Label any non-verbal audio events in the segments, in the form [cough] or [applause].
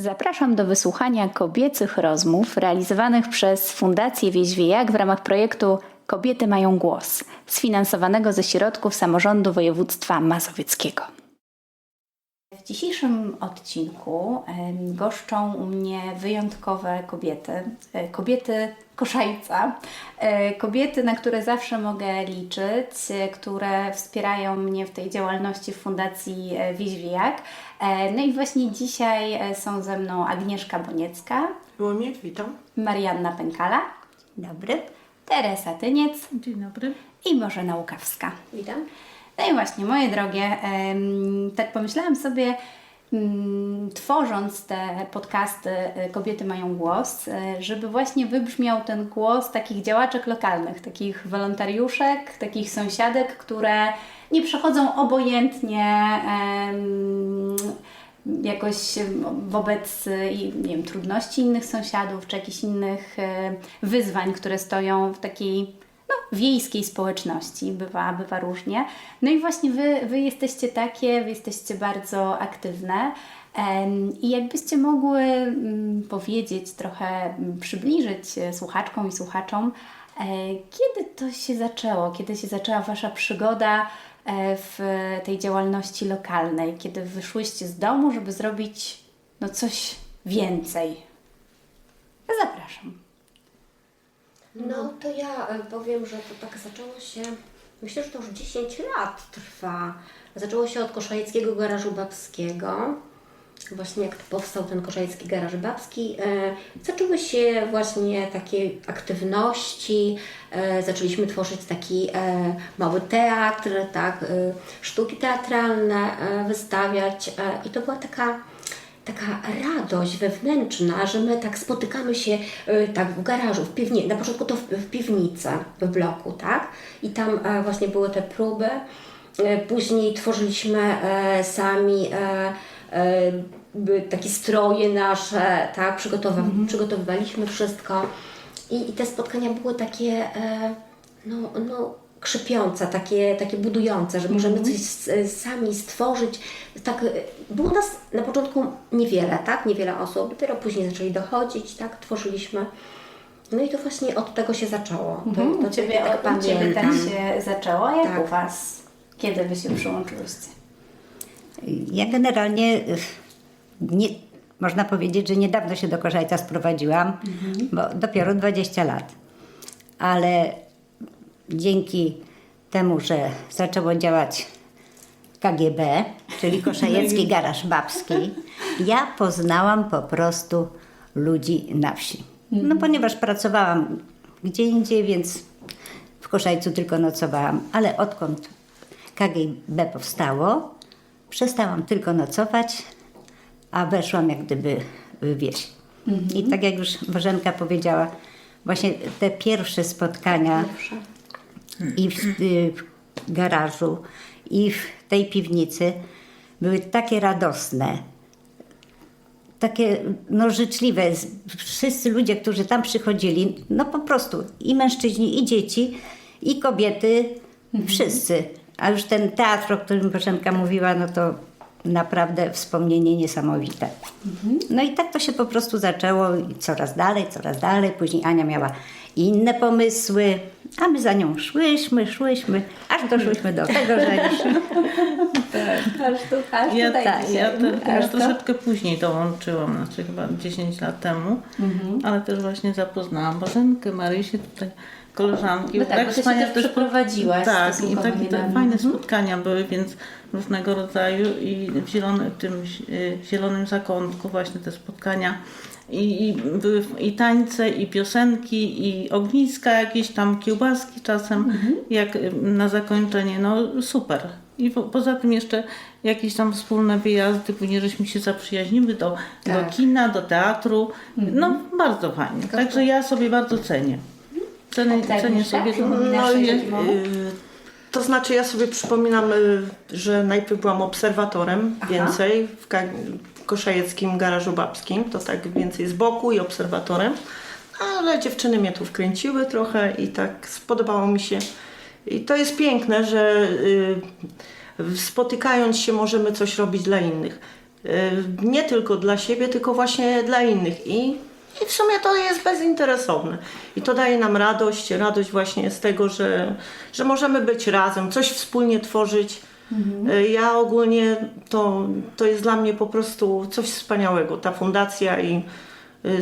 Zapraszam do wysłuchania kobiecych rozmów realizowanych przez Fundację Wieźwiejak w ramach projektu Kobiety mają głos, sfinansowanego ze środków samorządu województwa mazowieckiego. W dzisiejszym odcinku goszczą u mnie wyjątkowe kobiety, e, kobiety koszajca, e, kobiety, na które zawsze mogę liczyć, e, które wspierają mnie w tej działalności w Fundacji Wieźwiejak. E, No i właśnie dzisiaj są ze mną Agnieszka Boniecka, Było mi, witam. Marianna Pękala, dobry, Teresa Tyniec Dzień dobry. i Bożena Łukawska. Witam. No i właśnie, moje drogie, tak pomyślałam sobie, tworząc te podcasty e, Kobiety mają głos, e, żeby właśnie wybrzmiał ten głos takich działaczek lokalnych, takich wolontariuszek, takich sąsiadek, które nie przechodzą obojętnie jakoś wobec e, nie wiem, trudności innych sąsiadów, czy jakichś innych wyzwań, które stoją w takiej no, wiejskiej społeczności, bywa, bywa różnie. No i właśnie wy, wy jesteście takie, wy jesteście bardzo aktywne. I jakbyście mogły mm, powiedzieć, trochę mm, przybliżyć słuchaczkom i słuchaczom, e, kiedy to się zaczęło, kiedy się zaczęła Wasza przygoda e, w tej działalności lokalnej, kiedy wyszłyście z domu, żeby zrobić no, coś więcej. Zapraszam. No to ja e, powiem, że to tak zaczęło się, myślę, że to już 10 lat trwa. Zaczęło się od Koszajeckiego Garażu Babskiego. Właśnie jak powstał ten Koszajecki Garaż Babski, e, zaczęły się właśnie takie aktywności, e, zaczęliśmy tworzyć taki mały teatr, tak, sztuki teatralne wystawiać i to była taka taka radość wewnętrzna, że my tak spotykamy się y, tak w garażu, w piwnicy, na początku to w, w piwnicy, w bloku, tak? I tam e, właśnie były te próby. E, później tworzyliśmy e, sami e, e, takie stroje nasze, tak? Przygotowa- Przygotowywaliśmy wszystko. I, I te spotkania były takie, e, no, no krzepiące, takie, takie budujące, że możemy coś s- sami stworzyć. Tak, e, było nas na początku niewiele, tak? Niewiele osób, dopiero później zaczęli dochodzić, tak? Tworzyliśmy. No i to właśnie od tego się zaczęło. To, Mhm, to, u Ciebie, tak u Ciebie tak się zaczęło, a jak Tak. u Was? Kiedy Wy się przyłączyłyście? Ja generalnie y, nie, można powiedzieć, że niedawno się do Korzajca sprowadziłam, bo dopiero 20 lat. Ale dzięki temu, że zaczęło działać KGB, czyli [laughs] Koszajecki Garaż Babski, ja poznałam po prostu ludzi na wsi. No ponieważ pracowałam gdzie indziej, więc w Koszajcu tylko nocowałam, ale odkąd KGB powstało, przestałam tylko nocować, a weszłam jak gdyby w wieś. I tak jak już Bożenka powiedziała, właśnie te pierwsze spotkania i w, y, w garażu, i w tej piwnicy były takie radosne, takie no, życzliwe. Wszyscy ludzie, którzy tam przychodzili, no po prostu i mężczyźni, i dzieci, i kobiety, wszyscy. A już ten teatr, o którym Bożenka mówiła, no to naprawdę wspomnienie niesamowite. No i tak to się po prostu zaczęło i coraz dalej, coraz dalej. Później Ania miała inne pomysły, a my za nią szłyśmy, szłyśmy, aż doszłyśmy do tego, że już [laughs] Aż tu, aż Ja, tutaj tak, ja, te, Aż to? troszeczkę później dołączyłam, znaczy chyba 10 lat temu, ale też właśnie zapoznałam. Bożenkę, Marysię, tutaj koleżanki. No tak, bo ty się też przeprowadziłaś Tak, i takie te fajne Mhm. spotkania były, więc różnego rodzaju i w zielonym, tym y, zielonym zakątku właśnie te spotkania. I, i były i tańce, i piosenki, i ogniska jakieś tam, kiełbaski czasem, Mhm. jak y, na zakończenie, no super. I po, poza tym jeszcze jakieś tam wspólne wyjazdy, później żeśmy się zaprzyjaźniły do, Tak. do kina, do teatru. Mhm. No bardzo fajnie. Także ja sobie bardzo cenię. Ty, cenię Agnieszka? sobie to. Nasze No, i- dzieci mogą? Y, To znaczy, ja sobie przypominam, y, że najpierw byłam obserwatorem Aha. więcej w Ka- Koszajeckim Garażu Babskim, to tak więcej z boku i obserwatorem, ale dziewczyny mnie tu wkręciły trochę i tak spodobało mi się. I to jest piękne, że y, spotykając się możemy coś robić dla innych. y, nie tylko dla siebie, tylko właśnie dla innych. I, I w sumie to jest bezinteresowne. I to daje nam radość, radość właśnie z tego, że, że możemy być razem, coś wspólnie tworzyć. Y, Ja ogólnie to, to jest dla mnie po prostu coś wspaniałego, ta fundacja i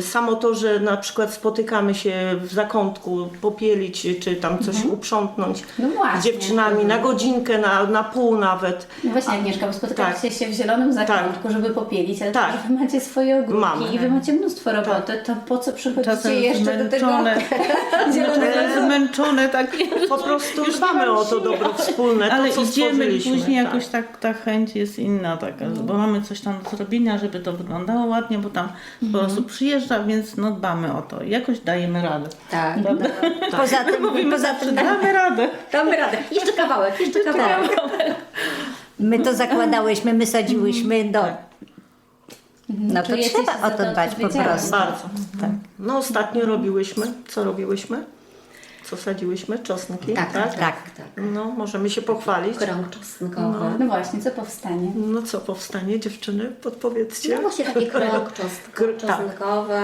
samo to, że na przykład spotykamy się w zakątku, popielić czy tam coś uprzątnąć No właśnie. z dziewczynami na godzinkę, na, na pół nawet. No właśnie Agnieszka, bo spotykacie się w zielonym zakątku, żeby popielić, ale Tak. tak. wy macie swoje ogródki Mamy. i wy macie mnóstwo roboty, to po co przychodzicie Czasem jeszcze do tego zmęczone. [laughs] zielonego Zmęczone takie. Po prostu dbamy o to dobro wspólne, Ale to idziemy później tak. jakoś tak, ta chęć jest inna taka, bo mamy coś tam do zrobienia, żeby to wyglądało ładnie, bo tam sporo osób przyjeżdża, więc no dbamy o to. Jakoś dajemy radę. Tak. Poza tym, Mówimy poza zawsze, tym damy radę. Damy radę. Jeszcze kawałek, jeszcze kawałek. my to zakładałyśmy, my sadziłyśmy do... No to Czujecie się trzeba za o to to dbać po prostu. Bardzo. No ostatnio robiłyśmy, co robiłyśmy? Co sadziłyśmy? Czosnki, Tak, tak? tak, tak. tak. No, możemy się pochwalić. Krąg czosnkowy. No właśnie, co powstanie? No co powstanie, dziewczyny? Podpowiedzcie. No właśnie taki krąg [laughs] czosnko, Gr- tak. czosnkowy,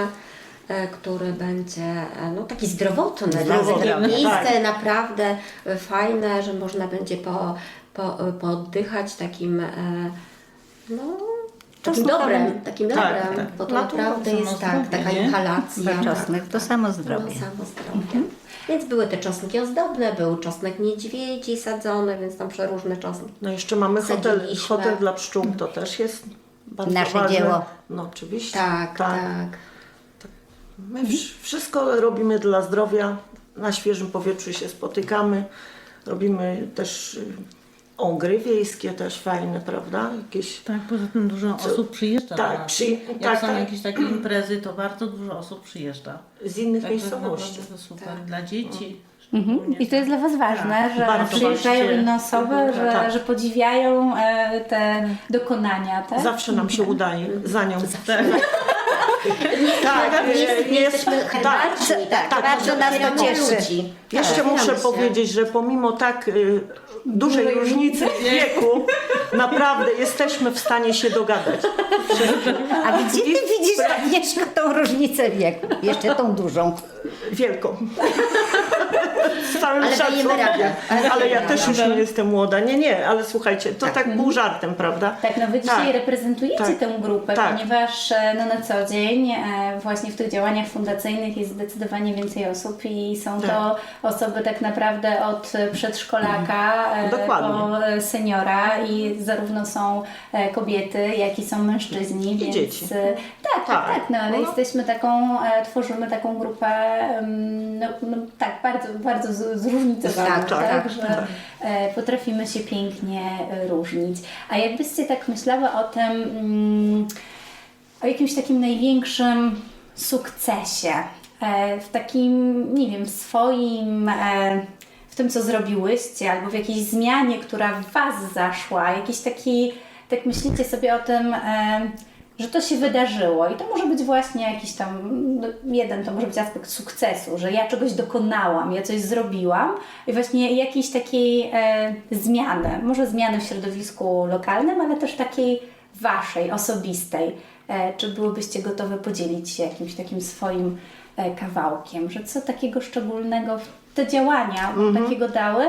e, który będzie e, no, taki zdrowotny, Zdrowotny, zdrowotny tak. naprawdę e, fajne, że można będzie po, po, pooddychać takim e, no, takim dobrem, takim Tak, dobrem, tak. bo to naprawdę jest tak, taka nie? inhalacja. Bo czosnek to samo zdrowie. samo zdrowie. Więc były te czosnki ozdobne, był czosnek niedźwiedzi sadzony, więc tam przeróżne czosnki. No jeszcze mamy hotel, Sadziliśmy. hotel dla pszczół, to też jest bardzo Nasze ważne. dzieło. No oczywiście. Tak, tak. My wsz- wszystko robimy dla zdrowia, na świeżym powietrzu się spotykamy, robimy też o, gry wiejskie też fajne, prawda? Jakieś Tak, poza tym dużo osób przyjeżdża tak, do nas. przy- Jak tak, są tak. jakieś takie [clears throat] imprezy, to bardzo dużo osób przyjeżdża. z innych Także miejscowości. naprawdę to super dla dzieci. Mhm. szczególnie. I to jest dla Was ważne, że bardzo przyjeżdżają ważne. inne osoby, że, Tak. że podziwiają e, te dokonania, tak? Zawsze nam się udaje za nią. Tak. Tak, Nie, jest- nie jest- jesteśmy herbatni, tak, tak, bardzo nas to cieszy. ludzi. Jeszcze Tak, muszę powiedzieć, że pomimo tak y, dużej różnicy w wieku, naprawdę jesteśmy w stanie się dogadać. A gdzie ty widzisz, Agnieszko, tą różnicę wieku? Jeszcze tą dużą. Wielką. Z całym Ale dajemy szacunkiem. radę. Ale Ale ja dajemy też już nie jestem młoda. Nie, nie, ale słuchajcie, to tak pół żartem, prawda? Tak, no Wy dzisiaj Tak. reprezentujecie Tak. tę grupę, Tak. ponieważ e, no, na co dzień e, właśnie w tych działaniach fundacyjnych jest zdecydowanie więcej osób i są to Tak. osoby tak naprawdę od przedszkolaka Dokładnie. po e, seniora i zarówno są e, kobiety, jak i są mężczyźni. I więc, dzieci. e, Tak, tak, Tak. tak, no ale No. jesteśmy taką, e, tworzymy taką grupę no, no, tak, bardzo, bardzo zróżnicowaną, Tak, tak, tak, że tak. e, potrafimy się pięknie e, różnić. A jakbyście tak myślały o tym, mm, o jakimś takim największym sukcesie, e, w takim, nie wiem, swoim, e, w tym co zrobiłyście, albo w jakiejś zmianie, która w Was zaszła, jakiś taki, tak myślicie sobie o tym, e, że to się wydarzyło i to może być właśnie jakiś tam, no, jeden to może być aspekt sukcesu, że ja czegoś dokonałam, ja coś zrobiłam i właśnie jakiejś takiej e, zmiany, może zmiany w środowisku lokalnym, ale też takiej Waszej, osobistej. E, czy byłybyście gotowe podzielić się jakimś takim swoim kawałkiem, że co takiego szczególnego te działania wam takiego dały,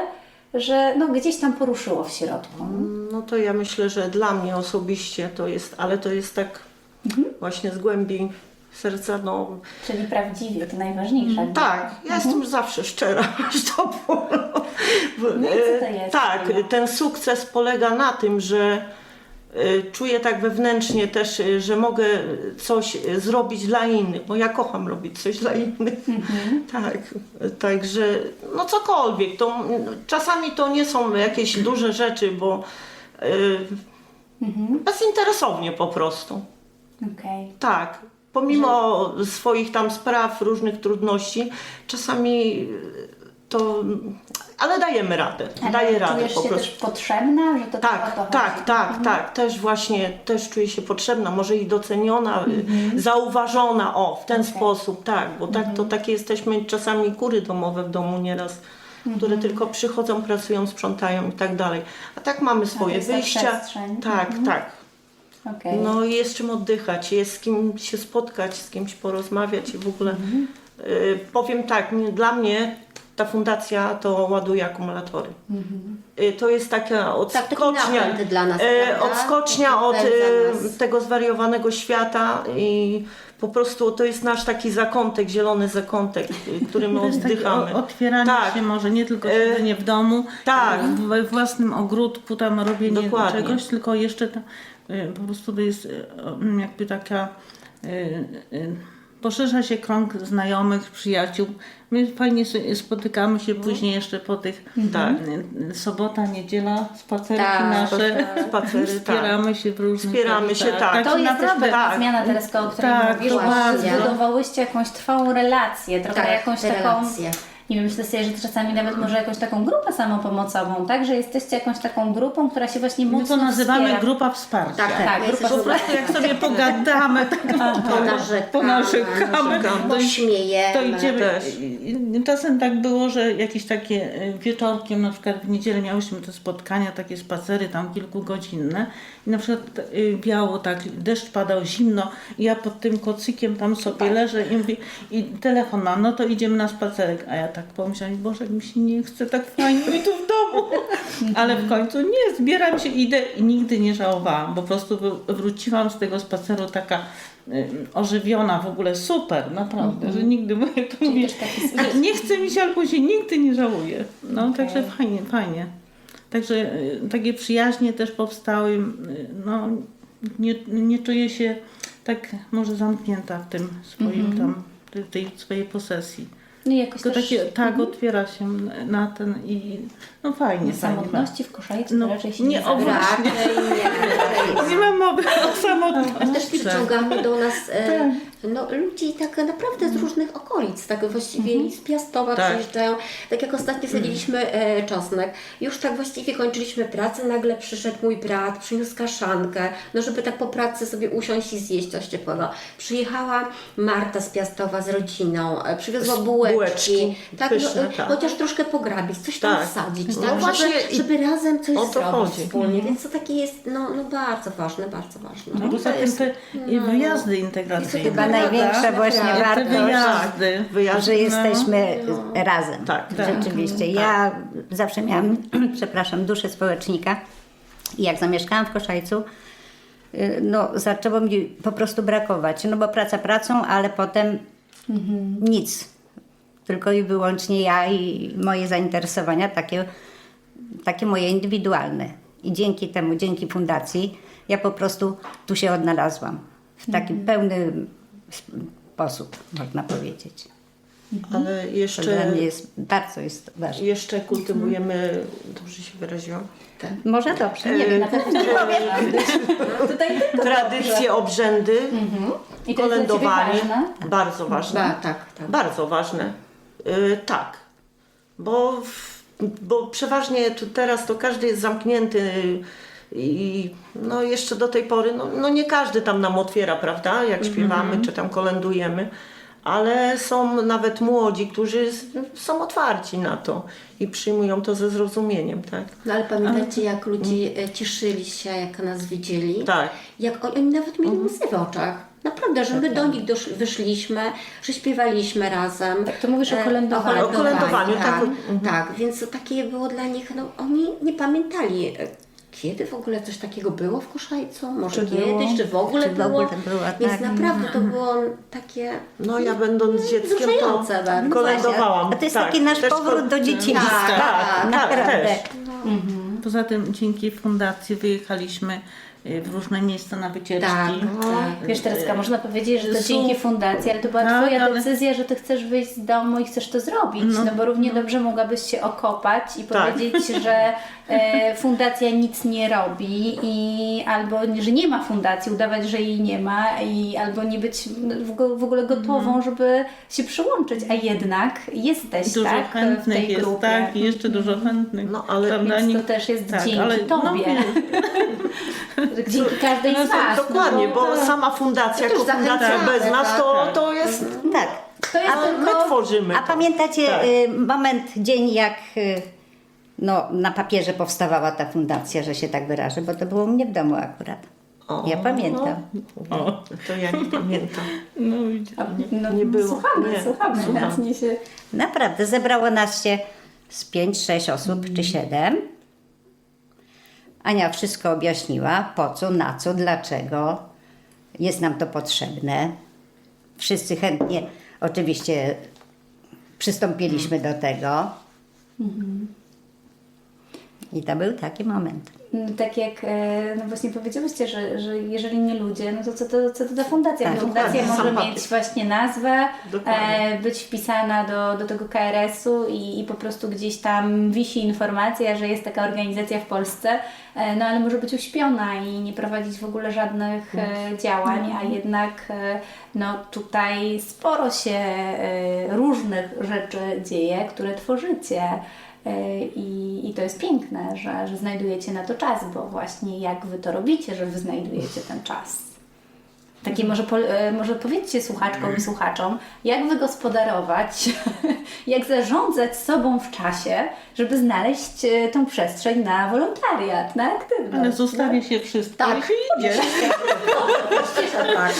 że no, gdzieś tam poruszyło w środku. No to ja myślę, że dla mnie osobiście to jest, ale to jest tak właśnie z głębi serca, no Czyli prawdziwie, to najważniejsze. Tak, ja jestem zawsze szczera, [laughs] aż to bólu. No i co to jest? Tak, ten sukces polega na tym, że czuję tak wewnętrznie też, y, że mogę coś y, zrobić dla innych, bo ja kocham robić coś dla innych. [laughs] Tak, także no cokolwiek. To, czasami to nie są jakieś duże rzeczy, bo y, bezinteresownie po prostu. Okej. Tak. Pomimo swoich tam spraw, różnych trudności, czasami y, to. Ale dajemy radę. Ale Daję radę po się prostu. też potrzebna, że to Tak, to tak, tak, tak. Też właśnie, też czuję się potrzebna, może i doceniona, y, zauważona, o, w ten Okej. sposób, tak, bo tak to takie jesteśmy czasami kury domowe w domu nieraz, które tylko przychodzą, pracują, sprzątają i tak dalej. A tak mamy swoje jest ta wyjścia. Tak, tak. Okej. No i jest czym oddychać, jest z kim się spotkać, z kimś porozmawiać i w ogóle. Mhm. Y, powiem tak, dla mnie ta fundacja to ładuje akumulatory. Y, to jest taka Tak, taki odskocznia, napęd dla nas, prawda? odskocznia od nas. tego zwariowanego świata i po prostu to jest nasz taki zakątek, zielony zakątek, y, którym To jest takie oddychamy. o- otwieranie Tak. się może nie tylko E, siedzenie w domu, tak. e, we własnym ogródku, tam robienie Dokładnie. czegoś, tylko jeszcze e, po prostu to jest e, o, mm, jakby taka e, e, poszerza się krąg znajomych, przyjaciół. My fajnie spotykamy się później jeszcze po tych Tak. e, sobota, niedziela, spacerki Tak, nasze. Spacery, tak. Wspieramy się w różnych Wspieramy się, tak. Także To jest naprawdę tak. zmiana teraz, o której Tak, bardzo. zbudowałyście jakąś trwałą relację, trochę Tak, jakąś te taką, relacje. Nie wiem, myślę sobie, że czasami nawet może jakąś taką grupę samopomocową, tak, że jesteście jakąś taką grupą, która się właśnie My mocno to nazywamy wspiera. grupa wsparcia. Tak, tak, Tak, my grupa Po prostu jak sobie pogadamy, tak [laughs] ponarzekamy, ponarzekamy, to, pośmiejemy. to idziemy. też. Czasem tak było, że jakieś takie e, wieczorkiem, na przykład w niedzielę miałyśmy te spotkania, takie spacery tam kilkugodzinne i na przykład biało tak, deszcz padał, zimno i ja pod tym kocykiem tam sobie leżę i mówię, i telefon mam, no to idziemy na spacerek, a ja tak pomyślałam, Boże, mi się nie chce, tak fajnie mi tu w domu, ale w końcu nie, zbieram się, idę i nigdy nie żałowałam, po prostu wr- wróciłam z tego spaceru taka ożywiona w ogóle, super, naprawdę, że nigdy, bo jak to mówię, taki [laughs] nie chce mi się, ale później nigdy nie żałuję. No, także fajnie, fajnie. Także y, takie przyjaźnie też powstały, no, nie, nie czuję się tak może zamknięta w tym swoim tam, tej- tej swojej posesji. No i jakoś Tylko też takie, tak, otwiera się na ten i no fajnie, samotności w koszajce No, raczej się nie, nie, o, zabiera. Raczej nie. Nie [laughs] mam mowy o samotności. Też przyciągamy do nas e, no, ludzi tak naprawdę z różnych okolic, tak właściwie i z Piastowa Tak. przyjeżdżają. Tak jak ostatnio sadziliśmy e, czosnek, już tak właściwie kończyliśmy pracę, nagle przyszedł mój brat, przyniósł kaszankę, no żeby tak po pracy sobie usiąść i zjeść coś ciepłego. Przyjechała Marta z Piastowa z rodziną, e, przywiozła bułeczki, bułeczki, tak, pyszne, no, e, tak. chociaż troszkę pograbić, coś tam Tak. wsadzić, No tak, właśnie żeby, i- żeby razem coś o to zrobić chodzi. wspólnie, więc to takie jest no, no bardzo ważne, bardzo ważne. No, poza tym te i wyjazdy integracyjne. Chyba największa właśnie Tak, wartość, wyjazdy. Wyjazdy. że jesteśmy razem. Tak. Rzeczywiście. Ja zawsze miałam, [clears throat] przepraszam, duszę społecznika i jak zamieszkałam w Koszajcu, y, no zaczęło mi po prostu brakować. No bo praca pracą, ale potem nic. Tylko i wyłącznie ja i moje zainteresowania takie, takie moje indywidualne. I dzięki temu, dzięki fundacji, ja po prostu tu się odnalazłam. W taki pełny sposób, można powiedzieć. Ale To dla jeszcze, mnie jest, bardzo jest ważne. jeszcze kultywujemy, dobrze się wyraziłam, Może dobrze, nie wiem, na pewno nie powiem. [laughs] Tutaj tylko tradycje, obrzędy, I to jest dla Ciebie kolędowanie. ważne? Bardzo ważne. Ba, tak, tak. Bardzo ważne. Y, tak. Bo, w, bo przeważnie tu teraz to każdy jest zamknięty i no jeszcze do tej pory, no, no nie każdy tam nam otwiera, prawda, jak śpiewamy czy tam kolędujemy, ale są nawet młodzi, którzy s- są otwarci na to i przyjmują to ze zrozumieniem, tak? No ale pamiętacie, jak ludzie e, cieszyli się, jak nas widzieli? Tak. Jak oni, oni nawet mieli łzy w oczach. Naprawdę, że my do nich doszli, wyszliśmy, że śpiewaliśmy razem. Tak, to mówisz o E, kolędowaniu. O kolędowaniu, O kolędowaniu, tak. tak. Tak, więc to takie było dla nich, no oni nie pamiętali, e, kiedy w ogóle coś takiego było w Koszajcu, może Czy kiedyś, było? czy w ogóle Czy w było. ogóle było, Więc tak. naprawdę to było takie No ja będąc dzieckiem to bardzo. kolędowałam. A to jest tak. taki nasz powrót do dzieciństwa. Tak, tak, Naprawdę. też. Poza tym dzięki fundacji wyjechaliśmy y, w różne miejsca na wycieczki. Tak, No. tak. Wiesz Tereska, można powiedzieć, że to Są- dzięki fundacji, ale to była Tak, Twoja ale- decyzja, że Ty chcesz wyjść z domu i chcesz to zrobić, no, bo równie dobrze mogłabyś się okopać i Tak. powiedzieć, [laughs] że e, fundacja nic nie robi i albo że nie ma fundacji, udawać, że jej nie ma i albo nie być w, go- w ogóle gotową, żeby się przyłączyć, a jednak jesteś Dużo tak, w chętnych tej jest, grupie. tak, i jeszcze dużo chętnych. No, ale- prawda? Więc to Nikt- też jest tak, dzięki ale- no, Tobie. [laughs] dzięki każdej z Was. Dokładnie, no bo to- sama fundacja, jako fundacja bez nas, tak, to, tak. to jest... Tak. To jest A my tylko... tworzymy A to. pamiętacie Tak. y, moment, dzień jak y, no, na papierze powstawała ta fundacja, że się tak wyrażę, bo to było u mnie w domu akurat. O, Ja pamiętam. O, to ja nie pamiętam. No. No, nie było. Słuchamy, Nie, słuchamy. słucham. Niesie... Naprawdę, zebrało nas się z 5-6 osób czy 7. Ania wszystko objaśniła, po co, na co, dlaczego jest nam to potrzebne. Wszyscy chętnie oczywiście przystąpiliśmy do tego. I to był taki moment. No, tak jak e, no właśnie powiedziałyście, że, że jeżeli nie ludzie, no to co to, co to za fundacja? Tak, fundacja dokładnie, może sam papier. mieć właśnie nazwę, e, być wpisana do, do tego KRS-u i, i po prostu gdzieś tam wisi informacja, że jest taka organizacja w Polsce, e, no ale może być uśpiona i nie prowadzić w ogóle żadnych e, działań, a jednak e, no tutaj sporo się e, różnych rzeczy dzieje, które tworzycie. E, I, I to jest piękne, że, że znajdujecie na to czas, bo właśnie jak Wy to robicie, że Wy znajdujecie ten czas. Takie może, po, e, może powiedzcie słuchaczkom i słuchaczom, jak wygospodarować, [laughs] jak zarządzać sobą w czasie, żeby znaleźć e, tą przestrzeń na wolontariat, na aktywność. Ale zostawi się wszystko Tak. i się idzie. Tak.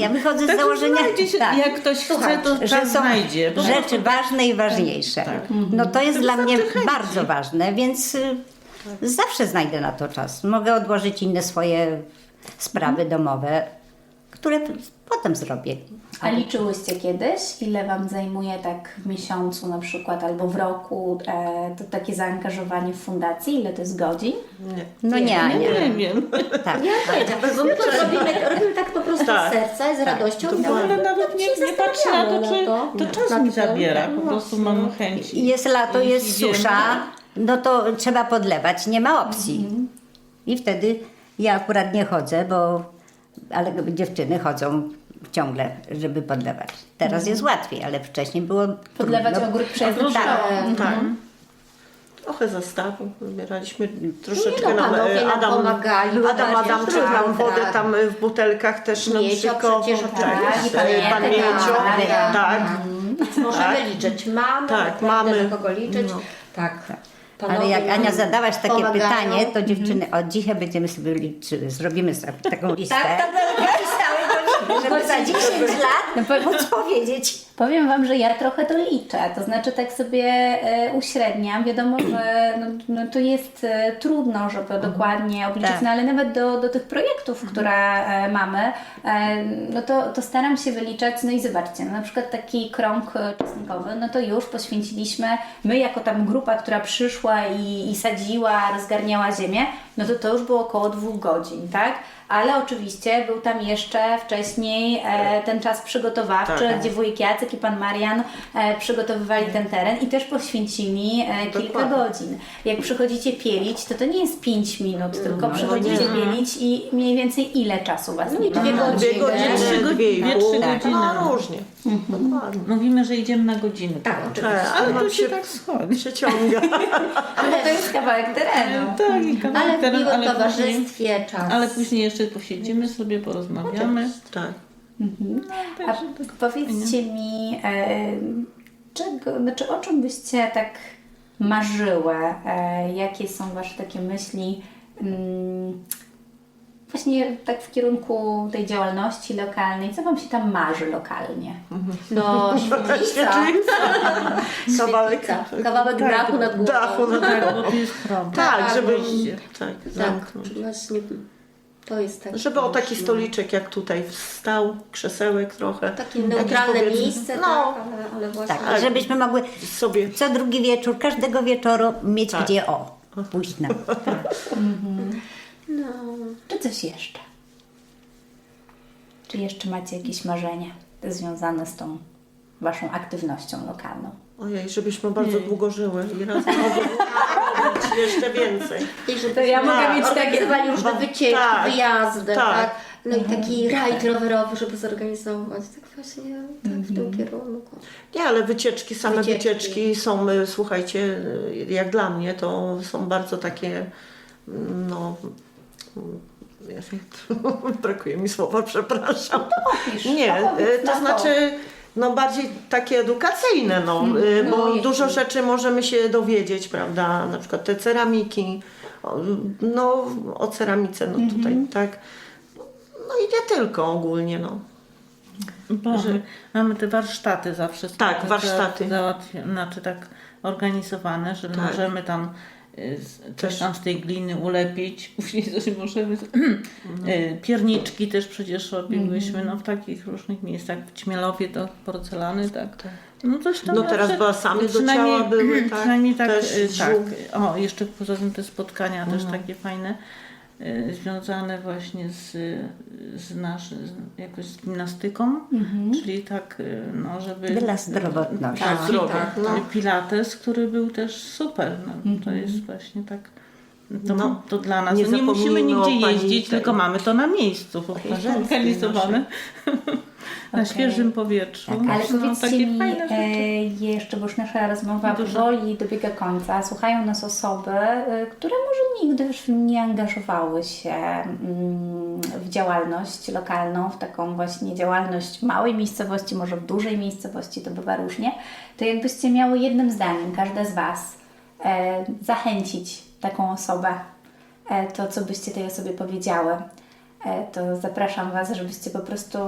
Ja wychodzę z założenia, znajdzie się, tak, jak ktoś chce, to że czas są znajdzie. Rzeczy ważne i ważniejsze. No to jest dla mnie chęci. bardzo ważne, więc y, zawsze znajdę na to czas. Mogę odłożyć inne swoje sprawy domowe, które potem zrobię. A liczyłyście kiedyś, ile Wam zajmuje tak w miesiącu na przykład albo w roku e, to takie zaangażowanie w fundacji? Ile to jest godzin? Nie. No nie, Ania. Nie wiem. Tak. Ja wiedziałam, bo my to robimy, robimy tak po prostu Tak. z serca i z radością. dokładnie. No, Ale nawet nie, nie patrzę na to, czy no to czas mi zabiera. Po prostu mam chęć. I Jest lato, jest idziemy. susza, no to trzeba podlewać, nie ma opcji. I wtedy ja akurat nie chodzę, bo ale dziewczyny chodzą ciągle, żeby podlewać. Teraz jest łatwiej, ale wcześniej było Podlewać trudno. ogród przejazdowego. Tak. Tak. Trochę zastawu wybieraliśmy troszeczkę Nie no, nam panowie e, nam Adam, pomagali, Adam Adamczyk nam tak, wodę tak. tam e, w butelkach też nam szykował. przecież Tak, oczywiście, e, pan tak, Miecio, tak. tak. Możemy Tak. liczyć. Mamy, Tak, mamy. na kogo liczyć. No. Tak. Ale Panowie jak nam Ania zadałaś takie pomagają. pytanie, to dziewczyny, od dzisiaj będziemy sobie liczyły, zrobimy sobie taką listę. Tak, tak, żeby za 10 No lat po- móc powiedzieć. Powiem Wam, że ja trochę to liczę, to znaczy tak sobie e, uśredniam. Wiadomo, że no, no, to jest e, trudno, żeby dokładnie obliczyć, Tak. no ale nawet do, do tych projektów, które e, mamy, e, no to, to staram się wyliczać, no i zobaczcie, no, na przykład taki krąg czosnkowy, no to już poświęciliśmy, my jako tam grupa, która przyszła i, i sadziła, rozgarniała ziemię, no to to już było około dwóch godzin, tak? Ale oczywiście był tam jeszcze wcześniej e, ten czas przygotowawczy, Tak. gdzie wujek Jacek i pan Marian e, przygotowywali ten teren i też poświęcili e, kilka Dokładnie. godzin. Jak przychodzicie pielić, to to nie jest 5 minut, tylko No, przychodzicie nie. pielić i mniej więcej ile czasu Was No dwie godziny. godziny, dwie pół. trzy Tak. godziny. No różnie. Dokładnie. Mówimy, że idziemy na godzinę. Tak, oczywiście. Tak, Ale to się tak schodzi. przeciąga. [laughs] Ale to jest kawałek terenu. Tak, i Ale kawałek w miłym towarzystwie czas. ale później jeszcze posiedzimy sobie, porozmawiamy. Tak. A powiedzcie mi, e, czego, znaczy o czym byście tak marzyły? E, jakie są Wasze takie myśli? Mm, właśnie tak w kierunku tej działalności lokalnej. Co Wam się tam marzy lokalnie? No, [laughs] świetlica. [laughs] Kawałek. Kawałek dachu nad głową. dachu nad Tak, jest problem. Tak, żeby tak, Tak, zamknąć. właśnie to jest tak. Żeby o taki stoliczek jak tutaj wstał, krzesełek trochę. Takie neutralne powiedzmy- miejsce, no, tak, ale, ale właśnie. Tak, żebyśmy mogły sobie co drugi wieczór, każdego wieczoru mieć Tak. gdzie o, pójść na. [laughs] No. Czy coś jeszcze? Czy jeszcze macie jakieś marzenia związane z tą Waszą aktywnością lokalną? Ojej, żebyśmy bardzo długo żyły i razem mogły [laughs] robić jeszcze więcej. I żeby To ja mogę mieć takie- organizowali różne wycieczki, Tak, wyjazdy, tak. tak. No i taki rajd rowerowy, żeby zorganizować. Tak właśnie tak, w tym kierunku. Nie, ale wycieczki, same Wycieczki. wycieczki, są, y, słuchajcie, y, jak dla mnie to są bardzo takie, mm, no, mm, [laughs] brakuje mi słowa, przepraszam. Nie, y, to znaczy, no bardziej takie edukacyjne, no, y, bo ojej. dużo rzeczy możemy się dowiedzieć, prawda, na przykład te ceramiki, no o ceramice, no tutaj, tak, no i nie tylko ogólnie, no. Bo my mamy te warsztaty zawsze. Tak, warsztaty. Załatwia, znaczy tak organizowane, że Tak. możemy tam coś tam z tej gliny ulepić, [laughs] później coś możemy... z- [clears throat] Mhm. y, Pierniczki też przecież robiłyśmy, no w takich różnych miejscach, w Ćmielowie to porcelany, tak. No coś tam No teraz balsamy do ciała były, [clears throat] tak, Przynajmniej tak, y, tak. O, jeszcze poza tym te spotkania też Mhm. takie fajne, y, związane właśnie z, z, jakoś z gimnastyką, czyli tak, y, no żeby... Dla zdrowotności. Tak, zdrowia, tak, no. Pilates, który był też super, no, to jest właśnie tak... To, No, to dla nas, nie nie, nie musimy nigdzie jeździć, tej- tylko mamy to na miejscu po prostu. [laughs] Na świeżym powietrzu. Tak, ale no, powiedzcie takie mi fajne rzeczy. e, jeszcze, bo już nasza rozmowa Dużo. powoli dobiega końca. Słuchają nas osoby, e, które może nigdy już nie angażowały się mm, w działalność lokalną, w taką właśnie działalność małej miejscowości, może w dużej miejscowości, to bywa różnie. To jakbyście miały jednym zdaniem, każda z Was, e, zachęcić taką osobę, to co byście tej osobie powiedziały, to zapraszam Was, żebyście po prostu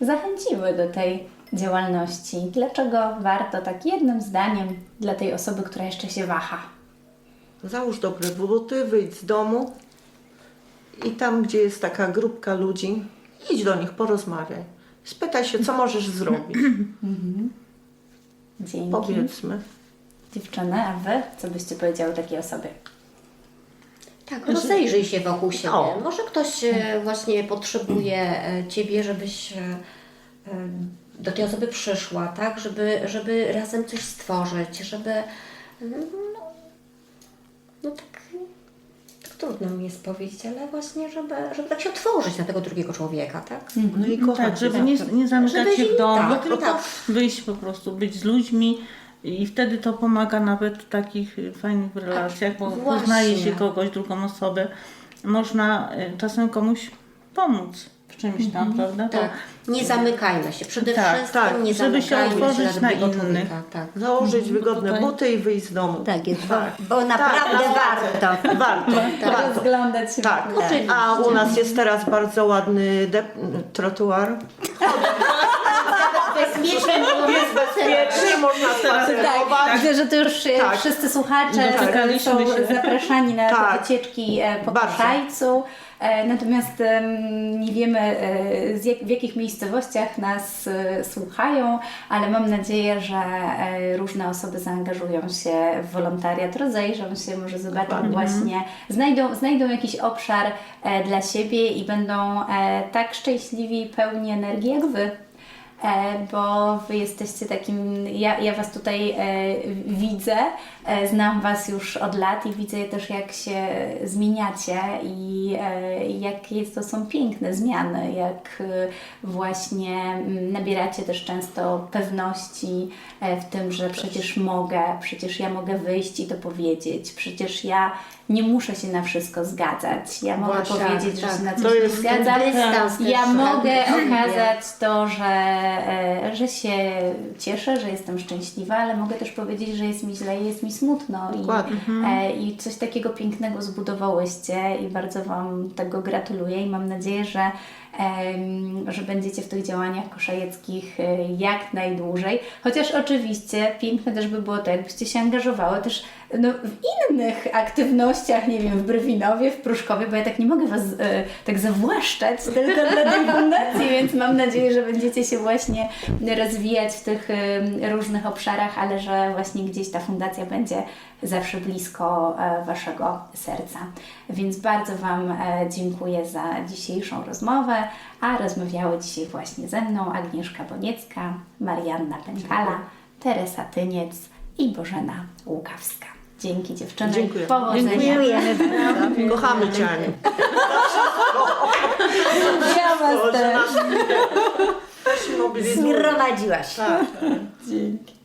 zachęciły do tej działalności. Dlaczego warto tak jednym zdaniem dla tej osoby, która jeszcze się waha? Załóż dobre buty, wyjdź z domu i tam, gdzie jest taka grupka ludzi, idź do nich, porozmawiaj. Spytaj się, co możesz zrobić. Dzięki. Powiedzmy. Dziewczyny, a Wy co byście powiedziały takiej osobie? Tak, rozejrzyj się wokół siebie. O. Może ktoś e, właśnie potrzebuje e, Ciebie, żebyś e, do tej osoby przyszła, tak? Żeby, żeby razem coś stworzyć, żeby no, no tak, tak trudno mi jest powiedzieć, ale właśnie, żeby, żeby tak się otworzyć na tego drugiego człowieka, tak? No i kochać Tak, żeby się. nie, nie zamykać Żeby się w domu, tak, tylko tak. wyjść po prostu, być z ludźmi i wtedy to pomaga nawet w takich fajnych relacjach, bo właśnie. poznaje się kogoś, drugą osobę. Można y, czasem komuś pomóc w czymś tam, prawda? To- Tak. Nie zamykajmy się. Przede Tak, wszystkim tak, nie żeby się otworzyć się na innych. Tak. Założyć wygodne tutaj- buty i wyjść z domu. Tak jest, bo, bo naprawdę tak. warto. Warto, warto. Rozglądać się Tak, wokół. a u nas jest teraz bardzo ładny de- trotuar. Bezpiecznie było Jest bezpieczny, można spacerować. Tak, widzę, że to już e, Tak. wszyscy słuchacze Doczekaliśmy są się. zapraszani na te Tak. wycieczki e, po Bardzo. E, Natomiast em, nie wiemy e, z jak, w jakich miejscowościach nas e, słuchają, ale mam nadzieję, że e, różne osoby zaangażują się w wolontariat, rozejrzą się, może zobaczą właśnie, znajdą, znajdą jakiś obszar e, dla siebie i będą e, tak szczęśliwi i pełni energii jak Wy. E, bo Wy jesteście takim, ja, ja Was tutaj e, widzę, e, znam Was już od lat i widzę też jak się zmieniacie i e, jakie to są piękne zmiany, jak e, właśnie mm, nabieracie też często pewności e, w tym, że przecież mogę, przecież ja mogę wyjść i to powiedzieć, przecież ja nie muszę się na wszystko zgadzać, ja mogę Właśnie, powiedzieć, że tak. się na To coś nie zgadzam, ja mogę Mhm. okazać to, że, e, że się cieszę, że jestem szczęśliwa, ale mogę też powiedzieć, że jest mi źle i jest mi smutno. I, Dokładnie. e, I coś takiego pięknego zbudowałyście i bardzo Wam tego gratuluję i mam nadzieję, że, że będziecie w tych działaniach koszajeckich e, jak najdłużej. Chociaż oczywiście piękne też by było to, jakbyście się angażowały też no, w innych aktywnościach, nie wiem, w Brywinowie, w Pruszkowie, bo ja tak nie mogę Was e, tak zawłaszczać tylko dla tej [laughs] fundacji, więc mam nadzieję, że będziecie się właśnie rozwijać w tych e, różnych obszarach, ale że właśnie gdzieś ta fundacja będzie zawsze blisko e, Waszego serca. Więc bardzo Wam e, dziękuję za dzisiejszą rozmowę, a rozmawiały dzisiaj właśnie ze mną Agnieszka Boniecka, Marianna Pękala, Teresa Tyniec i Bożena Łukawska. Dzięki dziewczyny. Dziękuję. Powodzenia. Dziękujemy bardzo. [laughs] Kochamy Cię, Aniu. Ja Was też. Zgromadziłaś. Tak. Dzięki.